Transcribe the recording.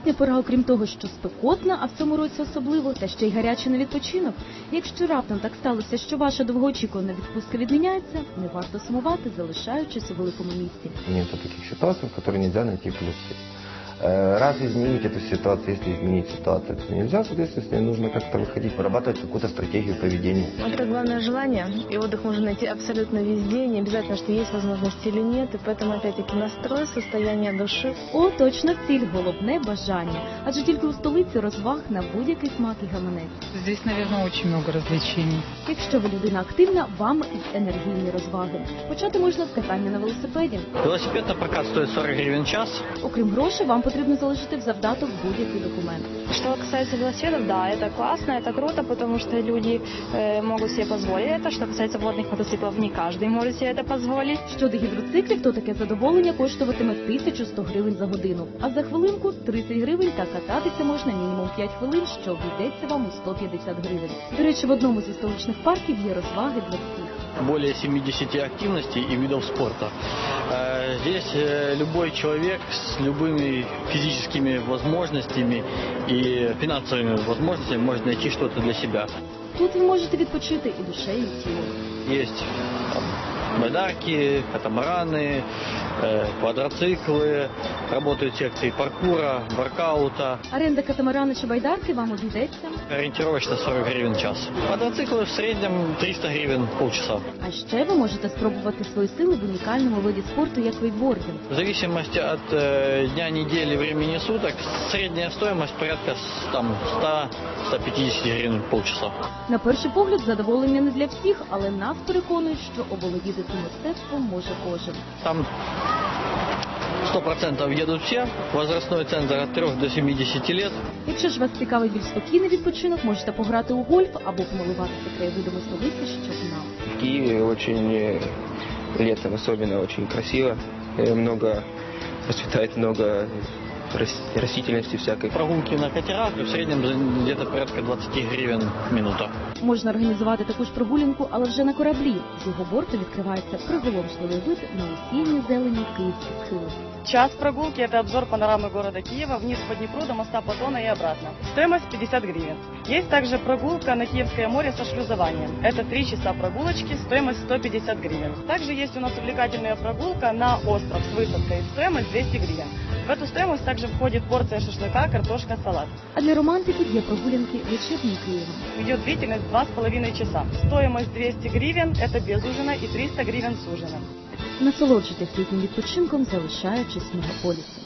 Літня пора, окрім того, що спекотна, а в цьому році особливо, та ще й гарячий на відпочинок. Якщо раптом так сталося, що ваша довгоочікувана відпустка відміняється, не варто сумувати, залишаючись у великому місті. Нету таких ситуаций, в которые нельзя найти плюсы. Э, Раз изменить эту ситуацию, если изменить ситуацию, то нельзя, соответственно, с ней нужно как-то выходить, вырабатывать какую-то стратегию поведения. Это главное желание, и отдых можно найти абсолютно везде, не обязательно, что есть возможность или нет, и поэтому опять-таки настрой, состояние души. О, точно ціль, головне бажання. Адже тільки у столиці розваг на будь-який смак і гаманець. Здесь, наверное, очень много развлечений. Якщо ви людина активна, вам і енергійні розваги. Почати можна з катання на велосипеді. Велосипед на прокат стоит 40 гривен в час. Окрім грошей, вам потрібно залишити в завдаток будь-який документ. Что касается велосипедов, да, это классно, это круто, потому что люди э, могут себе позволить это. Что касается водных мотоциклов, не каждый может себе это позволить. Щодо гідроциклів, то таке задоволення коштуватиме 1100 гривень за годину, а за хвилинку 30 гривень та кататися можна мінімум 5 хвилин, що обійдеться вам у 150 гривень. До речі, в одному зі столичних парків є розваги для всіх. Более 70 активностей и видов спорта. Э, Здесь э, любой человек с любыми физическими возможностями и финансовыми возможностями может найти что-то для себя. Тут ви можете відпочити і душею, і тілом. Есть там, байдарки, катамараны, э, квадроциклы, работают секции паркура, воркаута. Аренда катамарана чи байдарки вам обійдеться. Ориентировочно 40 гривен в час. Квадроциклы в среднем 300 гривен полчаса. А ще ви можете спробувати свої сили в унікальному виді спорту, як вейкбординг. В зависимости от э, дня недели, времени суток, средняя стоимость порядка с- там 100-150 гривен полчаса. На перший погляд, задоволення не для всіх, але нас переконують, що оволодіти цим мистецтвом може кожен. Там 100% едут все, возрастной цензор от 3 до 70 лет. Якщо ж вас цікавить більш спокійний відпочинок, можете пограти у гольф або помилуватися краєвидами столиці щодня. В Киеве очень э, летом особенно очень красиво, э, много расцветает много рас- растительности всякой. Прогулки на катерах в среднем за- где-то порядка 20 гривен минута. Можна організувати таку ж прогулянку, але вже на кораблі. З його борту відкривається приголомшливий вид на осінню зелені київських схилів. Час прогулки – это обзор панорамы города Киева вниз по Днепру до моста Патона и обратно. Стоимость 50 гривен. Есть также прогулка на Киевское море со шлюзованием. Это 3 часа прогулочки, стоимость 150 гривен. Также есть у нас увлекательная прогулка на остров с высадкой, стоимость 200 гривен. В эту стоимость также входит порция шашлыка, картошка, салат. А для романтиків є прогулянки вечірнім Києвом. Ее длительность 2,5 часа. Стоимость 200 гривен – это без ужина и 300 гривен с ужином. Насолоджуйтесь літнім відпочинком, залишаючись в мегаполісі.